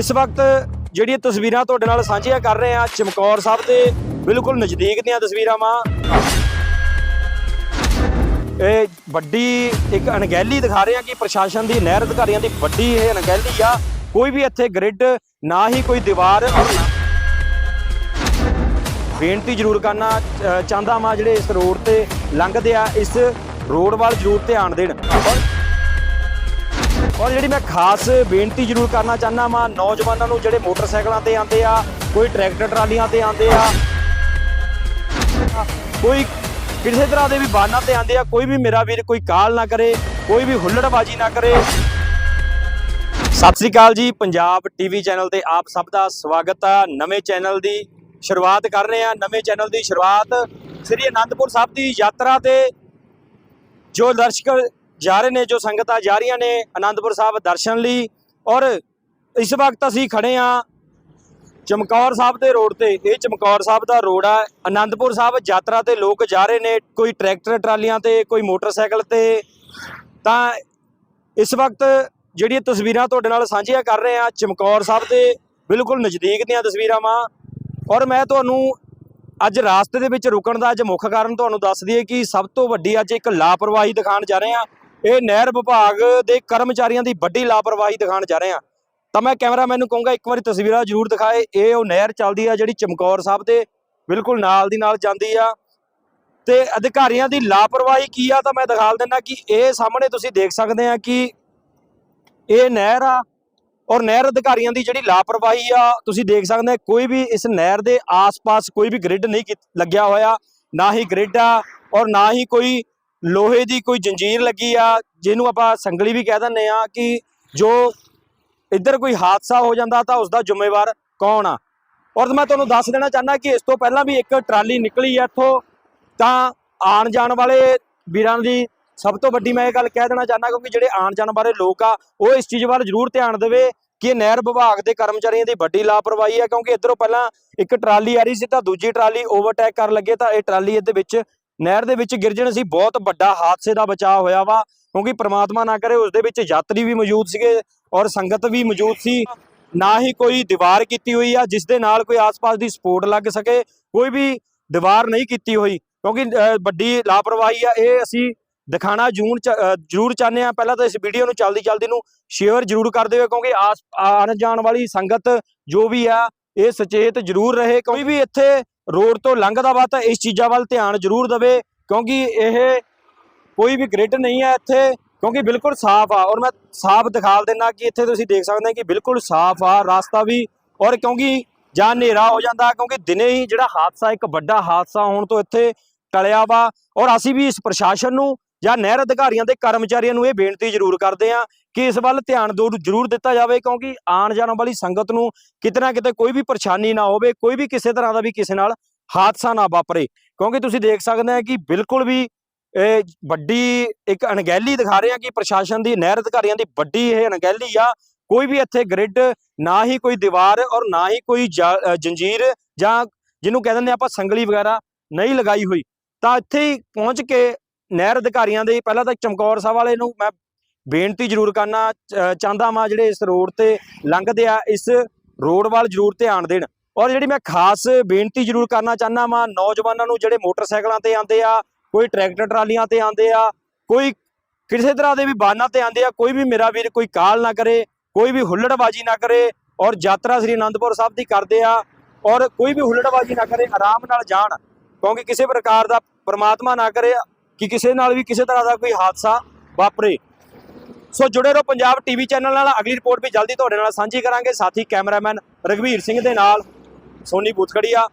ਇਸ ਵਕਤ ਜਿਹੜੀਆਂ ਤਸਵੀਰਾਂ ਤੁਹਾਡੇ ਨਾਲ ਸਾਂਝੀਆਂ ਕਰ ਰਹੇ ਆ ਚਮਕੌਰ ਸਾਹਿਬ ਦੇ ਬਿਲਕੁਲ ਨਜ਼ਦੀਕ ਦੀਆਂ ਤਸਵੀਰਾਂ ਵਾ। ਇਹ ਵੱਡੀ ਇੱਕ ਅਣਗਹਿਲੀ ਦਿਖਾ ਰਹੇ ਆ ਕਿ ਪ੍ਰਸ਼ਾਸਨ ਦੀ, ਨਹਿਰ ਅਧਿਕਾਰੀਆਂ ਦੀ ਵੱਡੀ ਇਹ ਅਣਗਹਿਲੀ ਆ। ਕੋਈ ਵੀ ਇੱਥੇ ਗ੍ਰਿਡ ਨਾ ਹੀ ਕੋਈ ਦੀਵਾਰ ਬੇਨਤੀ ਜ਼ਰੂਰ ਕਰਨਾ ਚਾਹੁੰਦਾ ਮੈਂ ਜਿਹੜੇ ਇਸ ਰੋਡ ਤੇ ਲੰਘਦੇ ਆ, ਇਸ ਰੋਡ ਵੱਲ ਜ਼ਰੂਰ ਧਿਆਨ ਦੇਣ। ਔਰ ਜਿਹੜੀ ਮੈਂ ਖਾਸ ਬੇਨਤੀ ਜ਼ਰੂਰ ਕਰਨਾ ਚਾਹੁੰਦਾ ਵਾਂ, ਨੌਜਵਾਨਾਂ ਨੂੰ ਜਿਹੜੇ ਮੋਟਰਸਾਈਕਲਾਂ ਤੇ ਆਉਂਦੇ ਆ, ਕੋਈ ਟਰੈਕਟਰ ਟਰਾਲੀਆਂ ਤੇ ਆਉਂਦੇ ਆ, ਕੋਈ ਕਿਸੇ ਤਰ੍ਹਾਂ ਦੇ ਵੀ ਵਾਹਨਾਂ ਤੇ ਆਉਂਦੇ ਆ, ਕੋਈ ਵੀ ਮੇਰਾ ਵੀਰ ਕੋਈ ਕਾਲ ਨਾ ਕਰੇ, ਕੋਈ ਵੀ ਹੁੱਲੜਬਾਜੀ ਨਾ ਕਰੇ। ਸਤਿ ਸ੍ਰੀ ਅਕਾਲ ਜੀ, ਪੰਜਾਬ ਟੀਵੀ ਚੈਨਲ ਤੇ ਆਪ ਸਭ ਦਾ ਸਵਾਗਤ ਆ। ਨਵੇਂ ਚੈਨਲ ਦੀ ਸ਼ੁਰੂਆਤ ਕਰ ਰਹੇ ਆ ਨਵੇਂ ਚੈਨਲ ਦੀ ਸ਼ੁਰੂਆਤ ਸ੍ਰੀ ਅਨੰਦਪੁਰ ਸਾਹਿਬ ਦੀ ਯਾਤਰਾ ਤੇ ਜੋ ਦਰਸ਼ਕ ਜਾ ਰਹੇ ਨੇ, ਜੋ ਸੰਗਤਾਂ ਜਾ ਰਹੀਆਂ ਨੇ ਅਨੰਦਪੁਰ ਸਾਹਿਬ ਦਰਸ਼ਨ ਲਈ ਔਰ ਇਸ ਵਕਤ ਅਸੀਂ ਖੜੇ ਆ ਚਮਕੌਰ ਸਾਹਿਬ ਦੇ ਰੋਡ ਤੇ। ਇਹ ਚਮਕੌਰ ਸਾਹਿਬ ਦਾ ਰੋਡ ਆ। ਅਨੰਦਪੁਰ ਸਾਹਿਬ ਯਾਤਰਾ ਤੇ ਲੋਕ ਜਾ ਰਹੇ ਨੇ, ਕੋਈ ਟਰੈਕਟਰ ਟਰਾਲੀਆਂ ਤੇ, ਕੋਈ ਮੋਟਰਸਾਈਕਲ ਤੇ। ਤਾਂ ਇਸ ਵਕਤ ਜਿਹੜੀਆਂ ਤਸਵੀਰਾਂ ਤੁਹਾਡੇ ਨਾਲ ਸਾਂਝੀਆਂ ਕਰ ਰਹੇ ਆ ਚਮਕੌਰ ਸਾਹਿਬ ਦੇ ਬਿਲਕੁਲ ਨਜ਼ਦੀਕ ਦੀਆਂ ਤਸਵੀਰਾਂ ਵਾ। ਔਰ ਮੈਂ ਤੁਹਾਨੂੰ ਅੱਜ ਰਾਸਤੇ ਦੇ ਵਿੱਚ ਰੁਕਣ ਦਾ ਅੱਜ ਮੁੱਖ ਕਾਰਨ ਤੁਹਾਨੂੰ ਦੱਸ ਦਈਏ ਕਿ ਸਭ ਤੋਂ ਵੱਡੀ ਅੱਜ ਇੱਕ ਲਾਪਰਵਾਹੀ ਦਿਖਾਉਣ ਜਾ ਰਹੇ ਆ ਇਹ ਨਹਿਰ ਵਿਭਾਗ ਦੇ ਕਰਮਚਾਰੀਆਂ ਦੀ ਵੱਡੀ ਲਾਪਰਵਾਹੀ ਦਿਖਾਉਣ ਜਾ ਰਹੇ ਆ ਤਾਂ ਮੈਂ ਕੈਮਰਾਮੈਨ ਨੂੰ ਕਹੂੰਗਾ, ਇੱਕ ਵਾਰੀ ਤਸਵੀਰਾਂ ਜ਼ਰੂਰ ਦਿਖਾਏ। ਇਹ ਉਹ ਨਹਿਰ ਚੱਲਦੀ ਆ ਜਿਹੜੀ ਚਮਕੌਰ ਸਾਹਿਬ ਦੇ ਬਿਲਕੁਲ ਨਾਲ ਦੀ ਨਾਲ ਜਾਂਦੀ ਆ। ਤੇ ਅਧਿਕਾਰੀਆਂ ਦੀ ਲਾਪਰਵਾਹੀ ਕੀ ਆ ਤਾਂ ਮੈਂ ਦਿਖਾ ਦਿੰਦਾ ਕਿ ਇਹ ਸਾਹਮਣੇ ਤੁਸੀਂ ਦੇਖ ਸਕਦੇ ਆ ਕਿ ਇਹ ਨਹਿਰ ਆ ਔਰ ਨਹਿਰ ਅਧਿਕਾਰੀਆਂ ਦੀ ਜਿਹੜੀ ਲਾਪਰਵਾਹੀ ਆ, ਤੁਸੀਂ ਦੇਖ ਸਕਦੇ ਆ, ਕੋਈ ਵੀ ਇਸ ਨਹਿਰ ਦੇ ਆਸ-ਪਾਸ ਕੋਈ ਵੀ ਗ੍ਰਿਡ ਨਹੀਂ ਲੱਗਿਆ ਹੋਇਆ। ਨਾ ਹੀ ਗ੍ਰਿਡ ਆ ਔਰ ਨਾ ਹੀ ਕੋਈ ਲੋਹੇ ਦੀ ਕੋਈ ਜੰਜੀਰ ਲੱਗੀ ਆ, ਜਿਹਨੂੰ ਆਪਾਂ ਸੰਗਲੀ ਵੀ ਕਹਿ ਦਿੰਦੇ ਆ ਕਿ ਜੋ ਇੱਧਰ ਕੋਈ ਹਾਦਸਾ ਹੋ ਜਾਂਦਾ ਤਾਂ ਉਸ ਦਾ ਜ਼ਿੰਮੇਵਾਰ ਕੌਣ ਆ? ਔਰ ਮੈਂ ਤੁਹਾਨੂੰ ਦੱਸ ਦੇਣਾ ਚਾਹੁੰਦਾ ਕਿ ਇਸ ਤੋਂ ਪਹਿਲਾਂ ਵੀ ਇੱਕ ਟਰਾਲੀ ਨਿਕਲੀ ਆ ਇੱਥੋਂ, ਤਾਂ ਆਣ ਜਾਣ ਵਾਲੇ ਵੀਰਾਂ ਦੀ ਸਭ ਤੋਂ ਵੱਡੀ ਮੈਂ ਇਹ ਗੱਲ ਕਹਿ ਦੇਣਾ ਚਾਹੁੰਦਾ ਕਿਉਂਕਿ ਜਿਹੜੇ ਆਣ ਜਾਣ ਵਾਲੇ ਲੋਕ ਆ, ਉਹ ਇਸ ਚੀਜ਼ ਵੱਲ ਜ਼ਰੂਰ ਧਿਆਨ ਦੇਵੇ ਕਿ ਨਹਿਰ ਵਿਭਾਗ ਦੇ ਕਰਮਚਾਰੀਆਂ ਦੀ ਵੱਡੀ ਲਾਪਰਵਾਹੀ ਹੈ ਕਿਉਂਕਿ ਇਧਰੋਂ ਪਹਿਲਾਂ ਇੱਕ ਟਰਾਲੀ ਆ ਰਹੀ ਸੀ ਤਾਂ ਦੂਜੀ ਟਰਾਲੀ ਓਵਰਟੇਕ ਕਰਨ ਲੱਗੇ ਤਾਂ ਇਹ ਟਰਾਲੀ ਇਹਦੇ ਵਿੱਚ ਨਹਿਰ ਦੇ ਵਿੱਚ ਗਿਰ ਜਾਣ ਸੀ ਬਹੁਤ ਵੱਡਾ ਹਾਦਸੇ ਦਾ ਬਚਾਅ ਹੋਇਆ ਵਾ ਕਿਉਂਕਿ ਪ੍ਰਮਾਤਮਾ ਨਾ ਕਰੇ ਉਸ ਦੇ ਵਿੱਚ ਯਾਤਰੀ ਵੀ ਮੌਜੂਦ ਸੀਗੇ ਔਰ ਸੰਗਤ ਵੀ ਮੌਜੂਦ ਸੀ। ਨਾ ਹੀ ਕੋਈ ਦੀਵਾਰ ਕੀਤੀ ਹੋਈ ਆ ਜਿਸ ਦੇ ਨਾਲ ਕੋਈ ਆਸ-ਪਾਸ ਦੀ ਸਪੋਰਟ ਲੱਗ ਸਕੇ ਕੋਈ ਵੀ ਦੀਵਾਰ ਨਹੀਂ ਕੀਤੀ ਹੋਈ। ਕਿਉਂਕਿ ਵੱਡੀ ਲਾਪਰਵਾਹੀ ਆ ਇਹ ਅਸੀਂ ਦਿਖਾਣਾ ਜੂਨ ਚ- ਅ, ਜ਼ਰੂਰ ਚਾਹੁੰਦੇ ਆ ਪਹਿਲਾਂ ਤਾਂ ਇਸ ਵੀਡੀਓ ਨੂੰ ਚਲਦੀ ਚਲਦੀ ਨੂੰ ਸ਼ੇਅਰ ਜ਼ਰੂਰ ਕਰ ਦਿਓ ਕਿਉਂਕਿ ਆਸ ਆਣ ਜਾਣ ਵਾਲੀ ਸੰਗਤ ਜੋ ਵੀ ਆ ਇਹ ਸੁਚੇਤ ਜ਼ਰੂਰ ਰਹੇ। ਕੋਈ ਵੀ ਇੱਥੇ ਰੋਡ ਤੋਂ ਲੰਘਦਾ ਵਾ ਤਾਂ ਇਸ ਚੀਜ਼ਾਂ ਵੱਲ ਧਿਆਨ ਜ਼ਰੂਰ ਦੇਵੇ, ਕਿਉਂਕਿ ਇਹ ਕੋਈ ਵੀ ਗ੍ਰਿਡ ਨਹੀਂ ਹੈ ਇੱਥੇ, ਕਿਉਂਕਿ ਬਿਲਕੁਲ ਸਾਫ਼ ਆ। ਔਰ ਮੈਂ ਸਾਫ਼ ਦਿਖਾ ਦਿੰਦਾ ਕਿ ਇੱਥੇ ਤੁਸੀਂ ਦੇਖ ਸਕਦੇ ਹੋ ਕਿ ਬਿਲਕੁਲ ਸਾਫ਼ ਆ, ਰਸਤਾ ਵੀ, ਔਰ ਕਿਉਂਕਿ ਜਾਂ ਹਨੇਰਾ ਹੋ ਜਾਂਦਾ, ਕਿਉਂਕਿ ਦਿਨੇ ਹੀ ਜਿਹੜਾ ਹਾਦਸਾ, ਇੱਕ ਵੱਡਾ ਹਾਦਸਾ ਹੋਣ ਤੋਂ ਇੱਥੇ ਟਲਿਆ ਵਾ। ਔਰ ਅਸੀਂ ਵੀ ਇਸ ਪ੍ਰਸ਼ਾਸਨ ਨੂੰ ਜਾਂ ਨਹਿਰ ਅਧਿਕਾਰੀਆਂ ਦੇ ਕਰਮਚਾਰੀਆਂ ਨੂੰ ਇਹ ਬੇਨਤੀ ਜ਼ਰੂਰ ਕਰਦੇ ਆ ਕਿ ਇਸ ਵੱਲ ਧਿਆਨ ਦੋ ਜ਼ਰੂਰ ਦਿੱਤਾ ਜਾਵੇ, ਕਿਉਂਕਿ ਆਉਣ ਜਾਣ ਵਾਲੀ ਸੰਗਤ ਨੂੰ ਕਿਤੇ ਨਾ ਕਿਤੇ ਕੋਈ ਵੀ ਪਰੇਸ਼ਾਨੀ ਨਾ ਹੋਵੇ, ਕੋਈ ਵੀ ਕਿਸੇ ਤਰ੍ਹਾਂ ਦਾ ਵੀ ਕਿਸੇ ਨਾਲ ਹਾਦਸਾ ਨਾ ਵਾਪਰੇ। ਕਿਉਂਕਿ ਤੁਸੀਂ ਦੇਖ ਸਕਦੇ ਆ ਕਿ ਬਿਲਕੁਲ ਵੀ, ਇਹ ਵੱਡੀ ਇੱਕ ਅਣਗਹਿਲੀ ਦਿਖਾ ਰਹੇ ਆ ਕਿ ਪ੍ਰਸ਼ਾਸਨ ਦੀ, ਨਹਿਰ ਅਧਿਕਾਰੀਆਂ ਦੀ ਵੱਡੀ ਇਹ ਅਣਗਹਿਲੀ ਆ। ਕੋਈ ਵੀ ਇੱਥੇ ਗ੍ਰਿਡ ਨਾ ਹੀ ਕੋਈ ਦੀਵਾਰ ਔਰ ਨਾ ਹੀ ਕੋਈ ਜੰਜੀਰ ਜਾਂ ਜਿਹਨੂੰ ਕਹਿ ਦਿੰਦੇ ਆਪਾਂ ਸੰਗਲੀ ਵਗੈਰਾ ਨਹੀਂ ਲਗਾਈ ਹੋਈ। ਤਾਂ ਇੱਥੇ ਹੀ ਪਹੁੰਚ ਕੇ ਨਹਿਰ ਅਧਿਕਾਰੀਆਂ ਦੇ, ਪਹਿਲਾਂ ਤਾਂ ਚਮਕੌਰ ਸਾਹਿਬ ਵਾਲੇ ਨੂੰ ਮੈਂ ਬੇਨਤੀ ਜ਼ਰੂਰ ਕਰਨਾ ਚਾਹੁੰਦਾ ਵਾਂ ਜਿਹੜੇ ਇਸ ਰੋਡ ਤੇ ਲੰਘਦੇ ਆ, ਇਸ ਰੋਡ ਵੱਲ ਜ਼ਰੂਰ ਧਿਆਨ ਦੇਣ। ਔਰ ਜਿਹੜੀ ਮੈਂ ਖਾਸ ਬੇਨਤੀ ਜ਼ਰੂਰ ਕਰਨਾ ਚਾਹੁੰਦਾ ਵਾਂ, ਨੌਜਵਾਨਾਂ ਨੂੰ ਜਿਹੜੇ ਮੋਟਰਸਾਈਕਲਾਂ ਤੇ ਆਉਂਦੇ ਆ, ਕੋਈ ਟਰੈਕਟਰ ਟਰਾਲੀਆਂ ਤੇ ਆਉਂਦੇ ਆ, ਕੋਈ ਕਿਸੇ ਤਰ੍ਹਾਂ ਦੇ ਵੀ ਵਾਹਨਾਂ ਤੇ ਆਉਂਦੇ ਆ, ਕੋਈ ਵੀ ਮੇਰਾ ਵੀਰ ਕੋਈ ਕਾਲ ਨਾ ਕਰੇ, ਕੋਈ ਵੀ ਹੁੱਲੜਬਾਜੀ ਨਾ ਕਰੇ, ਔਰ ਯਾਤਰਾ ਸ੍ਰੀ ਅਨੰਦਪੁਰ ਸਾਹਿਬ ਦੀ ਕਰਦੇ ਆ, ਔਰ ਕੋਈ ਵੀ ਹੁੱਲੜਬਾਜੀ ਨਾ ਕਰੇ, ਆਰਾਮ ਨਾਲ ਜਾਣ, ਕਿਉਂਕਿ ਕਿਸੇ ਪ੍ਰਕਾਰ ਦਾ ਪਰਮਾਤਮਾ ਨਾ ਕਰੇ, ਕਿ ਕਿਸੇ ਨਾਲ ਵੀ ਕਿਸੇ ਤਰ੍ਹਾਂ ਦਾ ਕੋਈ ਹਾਦਸਾ ਵਾਪਰੇ। ਸੋ ਜੁੜੇ ਰਹੋ ਪੰਜਾਬ ਟੀਵੀ ਚੈਨਲ ਨਾਲ। ਅਗਲੀ ਰਿਪੋਰਟ ਵੀ ਜਲਦੀ ਤੁਹਾਡੇ ਨਾਲ ਸਾਂਝੀ ਕਰਾਂਗੇ। ਸਾਥੀ ਕੈਮਰਾਮੈਨ ਰਗਵੀਰ ਸਿੰਘ ਦੇ ਨਾਲ। ਸੋਨੀ ਬੂਥਗੜੀਆ